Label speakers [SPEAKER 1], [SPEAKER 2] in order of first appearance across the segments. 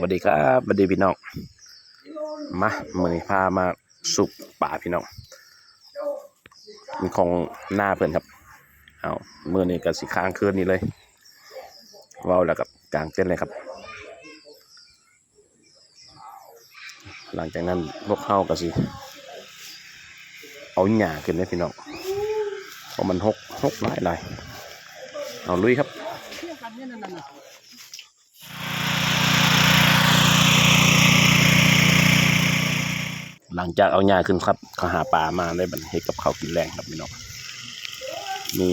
[SPEAKER 1] สวัสดีครับสวัสดีพี่น้องมาเมื่อนี้พามาสุกป่าพี่น้องมีของหน้าเพื่อนครับเอาเมื่อนี้ก็สิค้างคืนนี้เลยว้าวแล้วกับกลางเต้นเลยครับ หลังจากนั้นพวกเข้าก็สิเอาหญ้าขึ้นเลยพี่น้องเพราะมันหกหกหลายหลายเอาลุยครับ หลังจากเอาหญ้าขึ้นครับเขาหาปลามาได้บันเฮ็ดกับเขาวกินแรงครับพี่น้องมี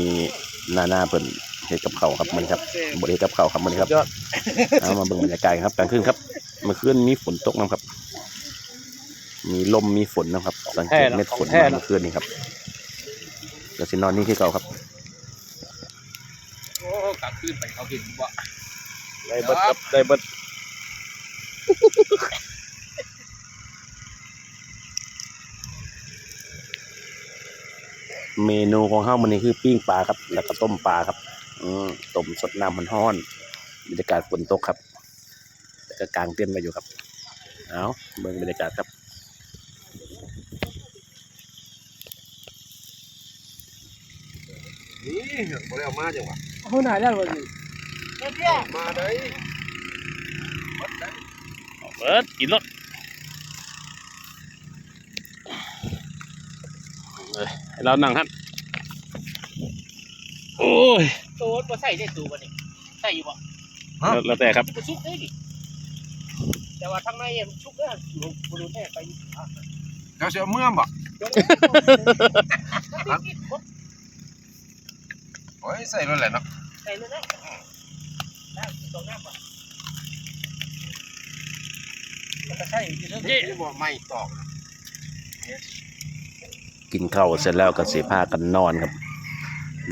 [SPEAKER 1] หน้าหน้าเปิ่นเฮ็ดกับเขาวครับมันครับบริเฮ็ดกับเขาวครับมันครับเอามาเบิ่งบรรยากาศครับกลางคืนครับเมื่อคืนมีฝนตกนะครับ มีลมมีฝนนะครับ สังเกตเม็ดฝนมาเมื่อคืนนี้ครับก็สินอนนี่ที่เก่าครับ
[SPEAKER 2] โอ้กลับขึ้นไปเขาเห็นบ่
[SPEAKER 1] ได้เบิดครับได้เบิด เมนูของเฮามันนี่คือปิ้งปลาครับ แล้วก็ต้มปลาครับ อืมต้มสดน้ำมันห้อนบรรยากาศฝนตกครับแล้วก็กางเต้นท์ไว้อยู่ครับเอาเบิ่งบรรยากาศครับ
[SPEAKER 2] นี่บ่ได้เอามาจังหวะ
[SPEAKER 3] เอาหน่าแล้ววันนี้
[SPEAKER 2] มาได้
[SPEAKER 1] เบิดกินรถให้ เรานั่งครับโอ้ย
[SPEAKER 3] ตัวบ่ใส่ได้ตัวบ่นี่ใส่อยู่บ่
[SPEAKER 1] แล้วแล้วแต่ครับ
[SPEAKER 3] บ่ชุกได้ดิแต่ว่าทางในอะชุกเด้ออยู่บ่รู้แท้ไปอะ
[SPEAKER 2] เจ้าเสือเมื่อมบ่
[SPEAKER 3] เดี๋ยว
[SPEAKER 2] โอ้ยใส่รถแหละเนาะ
[SPEAKER 3] ใส่เลยนะได้ตรงหน้าบ่มันจะใช่ที่เด้อ
[SPEAKER 2] นี่บ่ไม่ตอก
[SPEAKER 1] กินข้าวเสร็จแล้วก็สิพากันนอนครับ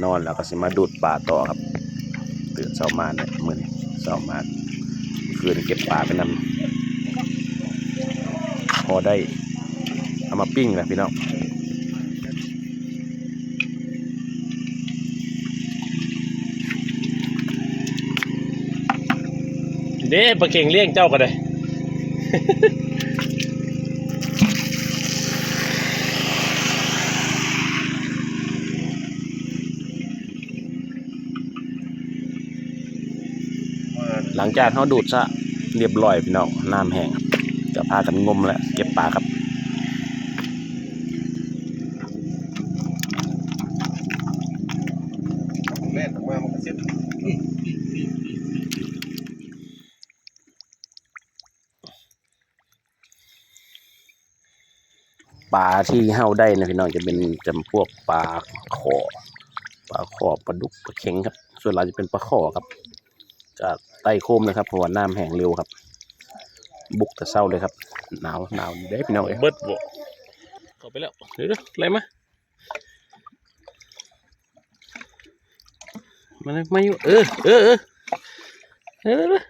[SPEAKER 1] นอนแล้วก็สิมาดูดปลาต่อครับ ตื่นเช้ามาเนี่ยมือนเช้ามาคืนเก็บปลาไปนำพอได้เอามาปิ้งนะพี่น้องเด้ปลาเก่งเลี้ยงเจ้าก็ได้ หลังจากเขาดูดซะเรียบร้อยพี่น้องน้ำแห้งครับก็พากันงมแล้วเก็บปลาครับปลาที่เฮาได้นะพี่น้องจะเป็นจำพวกปลาขอปลาขอปลาดุกปลาเข็งครับ ส่วนเราจะเป็นปลาขอครับ จากใต้โคมนะครับเพราะว่าน้ำแห้งเร็วครับ บุกแต่เศร้าเลยครับหนาวหนาวอยู่ได้พี่น้องเอ้ยเบิดบ่เข้าไปแล้วเดี๋ยวอะไรมามาเลยมาอยู่เออเออเออเออเออ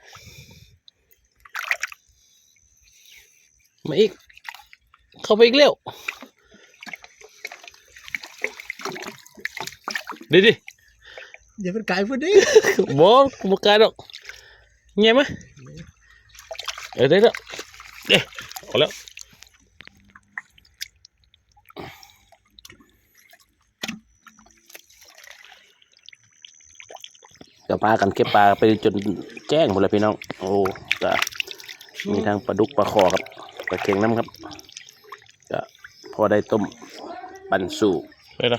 [SPEAKER 1] มาอีก เข้าไปอีกเร็วดิดิ
[SPEAKER 3] อย่าเป็นไก่พุ่นดิ
[SPEAKER 1] บอกบุกายดอกเงี้ยไหมเออได้แล้วเด้เอาแล้วก็พากันเก็บปลาไปจนแจ้งหมดเลยพี่น้อง โอ้ก็มีทั้งปลาดุกปลาคอครับปลาเค็งน้ำครับก็พอได้ต้มปันสู่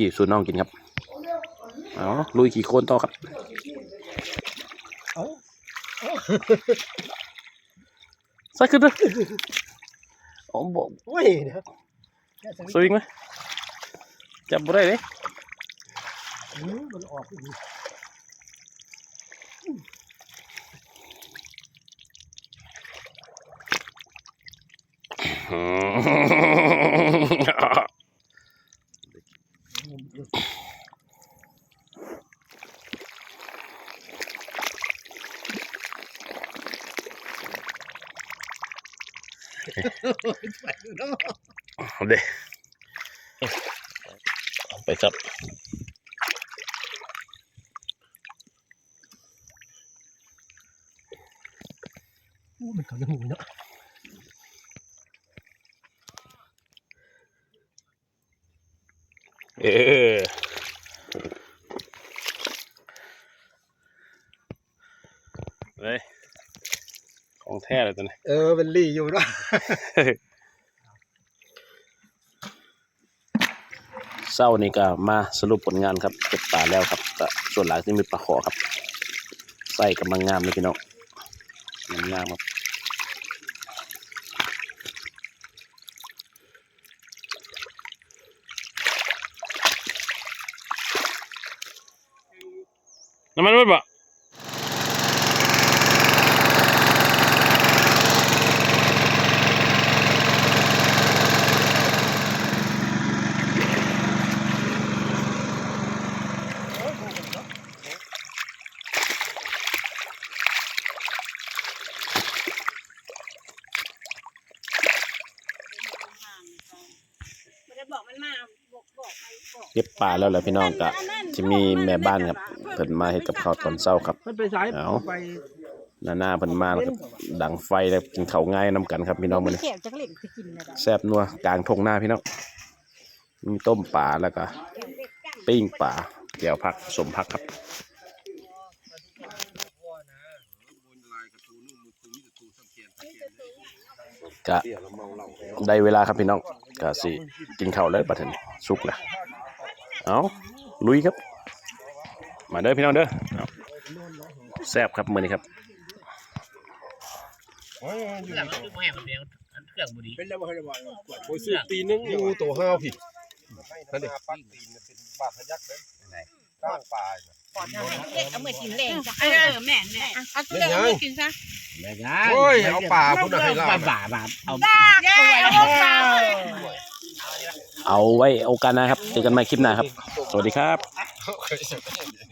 [SPEAKER 1] กี่สู่น้องกินครับ เอาลุยขี่โคนต่อครับสักขึ้นเลยอ๋อบอก
[SPEAKER 3] โอ้ยนะ
[SPEAKER 1] สวิงไหมจับบ่ได้เลย
[SPEAKER 3] มันออกอีก
[SPEAKER 1] เอาเด้เอาไปครับ
[SPEAKER 3] อู้มันเขาจะหมูเนาะ
[SPEAKER 1] เออเฮ้ย ของแท้เลยตัวนี้
[SPEAKER 2] เออเป็นลี่อยู่ด้วย
[SPEAKER 1] เศร้านี่ก็มาสรุปผลงานครับเก็บปลาแล้วครับก็ส่วนหลักที่มีปลาขอครับใส่กำลังงามเลยพี่น้องงามงามครับน้ำมันไม่ปะ เก็บปลาแล้วแหละพี่น้องก็จะมีแม่บ้านครับเพิ่นมาเฮ็ดกับข้าวตอนเช้าครับ
[SPEAKER 3] มันไปสาย
[SPEAKER 1] เอา
[SPEAKER 3] ไป
[SPEAKER 1] หน้าหน้าเพิ่นมาแล้วก็ดังไฟแล้วกินข้าวง่ายนํกันครับพี่น้องมื้อนี้
[SPEAKER 4] เขียวจักเล่นคือกินนะดอก
[SPEAKER 1] แซ่บนัวกลางทงหน้าพี่น้องมีต้มปลาแล้วก็ปิ้งปลาแก้วผักสมผักครับก็ได้เวลาครับพี่น้อง ก็สิกินข้าวแล้วบัดนี้สุกแล้วเอาลุยครับ มาเด้อพี่น้องเด้อแซ่บครับมือนี้ครับ
[SPEAKER 3] เครื่อนคือแม่มันเดียวเครื่องบุรีเป็นแล้วบ่เคยบอก
[SPEAKER 2] โอ้ยซื้อตีนึงอยู่ตัวห้าวผิดนั่นเด็กปักตีนเป็นบาดทะยักเลยก้างปลา
[SPEAKER 4] เด็กเอามือกินแรงจ้ะเออแม่แม่เอาตัวเด็กเอามือกินซะ
[SPEAKER 3] แม่ยา
[SPEAKER 2] โอ้ยเอาปลาพุ่นให้ล่า
[SPEAKER 3] ป่าบ่าเอา
[SPEAKER 4] เอาปลา
[SPEAKER 1] เอาไว้โอกาสหน้าครับเจอกันใหม่คลิปหน้าครับ สวัสดีครับ
[SPEAKER 2] เ